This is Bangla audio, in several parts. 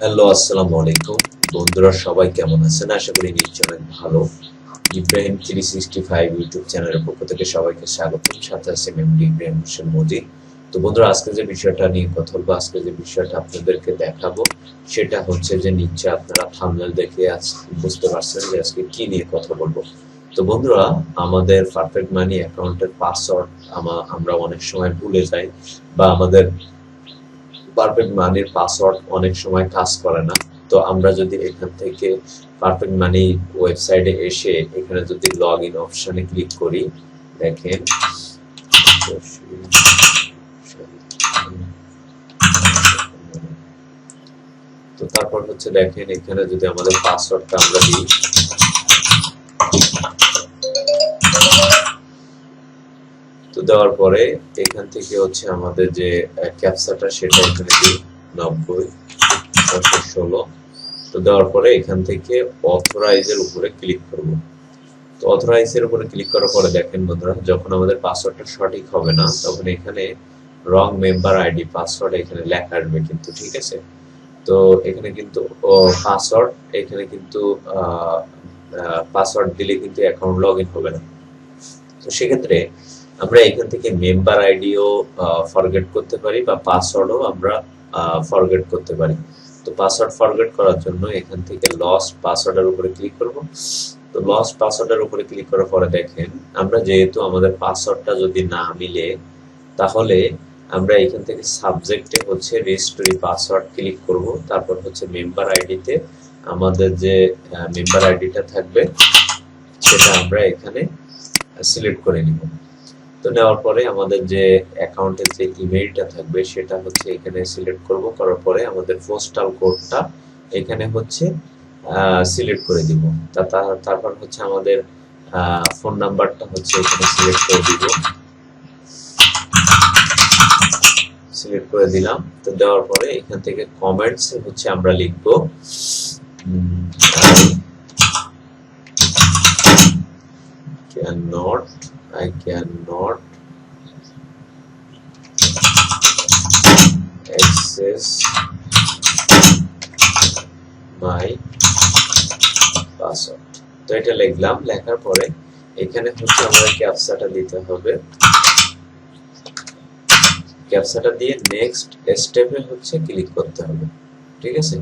হ্যালো, আসসালামু আলাইকুম। বন্ধুরা, সবাই কেমন আছেন? আশা করি নিশ্চয় ভালো। Ibrahim three sixty five YouTube চ্যানেলের পক্ষ থেকে সবাইকে স্বাগত। সাথে আছে মেমরি ইব্রাহিম হোসেন মোদি। তো বন্ধুরা, আজকে যে বিষয়টা নিয়ে কথা বলব, আজকে যে বিষয়টা আপনাদেরকে দেখাবো, সেটা হচ্ছে যে নিশ্চয় আপনারা থামনেল দেখে বুঝতে পারছেন যে আজকে কি নিয়ে কথা বলব। তো বন্ধুরা, আমাদের পারফেক্ট মানি অ্যাকাউন্টের পাসওয়ার্ড আমরা অনেক সময় ভুলে যাই বা আমাদের পারফেক্ট মানির পাসওয়ার্ড অনেক সময় কাজ করে না। তো আমরা যদি এখান থেকে পারফেক্ট মানি ওয়েবসাইটে এসে এখানে যদি লগ ইন অপশনে ক্লিক করি, দেখেন, তো তারপর হচ্ছে দেখেন এখানে যদি আমাদের পাসওয়ার্ডটা আমরা দিই দেওয়ার পরে এখান থেকে হচ্ছে আমাদের যে ক্যাপসাটা সেটা এখানে দিই, নব্বই একশো ষোলো। তো দেওয়ার পরে এখান থেকে অথরাইজের উপরে ক্লিক করব। তো অথরাইজের উপরে ক্লিক করার পরে দেখেন বন্ধুরা, যখন আমাদের পাসওয়ার্ডটা সঠিক হবে না, তখন এখানে রং মেম্বার আইডি পাসওয়ার্ড এখানে লেখা আসবে কিন্তু, ঠিক আছে? তো এখানে কিন্তু পাসওয়ার্ড এখানে কিন্তু পাসওয়ার্ড দিলে কিন্তু অ্যাকাউন্ট লগ ইন হবে না। তো সেক্ষেত্রে আমরা এখান থেকে মেম্বার আইডিও ফরগেট করতে পারি বা পাসওয়ার্ডও আমরা ফরগেট করতে পারি। তো পাসওয়ার্ড ফরগেট করার জন্য এখান থেকে লস পাসওয়ার্ডের উপরে ক্লিক করব। তো লস পাসওয়ার্ডের উপরে ক্লিক করার পরে দেখেন, আমরা যেহেতু আমাদের পাসওয়ার্ডটা যদি না মিলে, তাহলে আমরা এখান থেকে সাবজেক্টে হচ্ছে রেজিস্ট্রি পাসওয়ার্ড ক্লিক করব। তারপর হচ্ছে মেম্বার আইডিতে আমাদের যে মেম্বার আইডিটা থাকবে, সেটা আমরা এখানে সিলেক্ট করে নিব। নেওয়ার পরে আমাদের যে অ্যাকাউন্টের যে ইমেইলটা থাকবে সেটা হচ্ছে এখানে সিলেক্ট করব। করার পরে আমাদের পোস্টাল কোডটা এখানে হচ্ছে সিলেক্ট করে দিব। তারপর হচ্ছে আমাদের ফোন নাম্বারটা হচ্ছে এখানে সিলেক্ট করে দিব। সিলেক্ট করে দিলাম। তো দেওয়ার পরে এখান থেকে কমেন্টস হচ্ছে আমরা লিখব। cannot I cannot access my password তো এটা লিখলাম, লেখার পরে এখানে হচ্ছে আমাদের ক্যাপচাটা দিতে হবে। ক্যাপচাটা দিয়ে নেক্সট স্টেপে হচ্ছে ক্লিক করতে হবে। ঠিক আছে?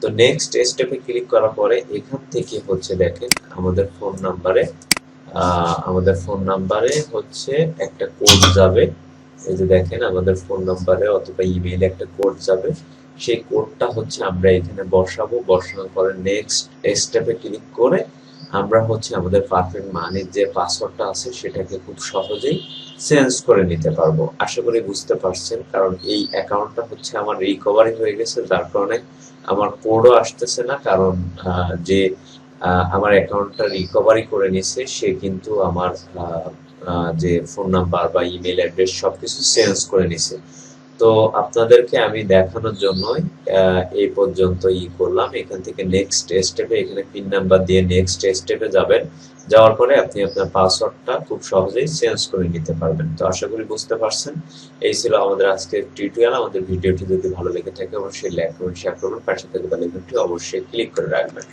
তো নেক্সট স্টেপে ক্লিক করার পরে এখান থেকে হচ্ছে দেখেন আমাদের ফোন নাম্বারে আমাদের ফোন নাম্বারে হচ্ছে একটা কোড যাবে। এই যে দেখেন, আমাদের ফোন নাম্বারে অথবা ইমেইলে একটা কোড যাবে। সেই কোডটা হচ্ছে আমরা এখানে বসাবো, বসানোর পরে নেক্সট স্টেপে ক্লিক করে আমরা হচ্ছে আমাদের পারফেক্ট মানির যে পাসওয়ার্ডটা আছে সেটাকে খুব সহজেই চেঞ্জ করে নিতে পারব। আশা করি বুঝতে পারছেন, কারণ এই অ্যাকাউন্টটা হচ্ছে আমার রিকভারি হয়ে গেছে, যার কারণে আমার কোডও আসতেছে না, কারণ যে আমার অ্যাকাউন্টটা রিকভারি করে নিছে সে কিন্তু আমার যে ফোন নাম্বার বা ইমেল অ্যাড্রেস সবকিছু চেঞ্জ করে নিছে তো আপনাদেরকে আমি দেখানোর জন্যই এই পর্যন্ত ই করলাম। এখান থেকে নেক্সট স্টেপে এখানে পিন নাম্বার দিয়ে নেক্সট স্টেপে যাবেন। যাওয়ার পরে আপনি আপনার পাসওয়ার্ডটা খুব সহজেই চেঞ্জ করে নিতে পারবেন। তো আশা করি বুঝতে পারছেন। এই ছিল আমাদের আজকের টিউটোরিয়াল আমাদের ভিডিওটি যদি ভালো লেগে থাকে, অবশ্যই লাইক করুন শেয়ার করবেন পাশে থেকে বেল অবশ্যই ক্লিক করে রাখবেন।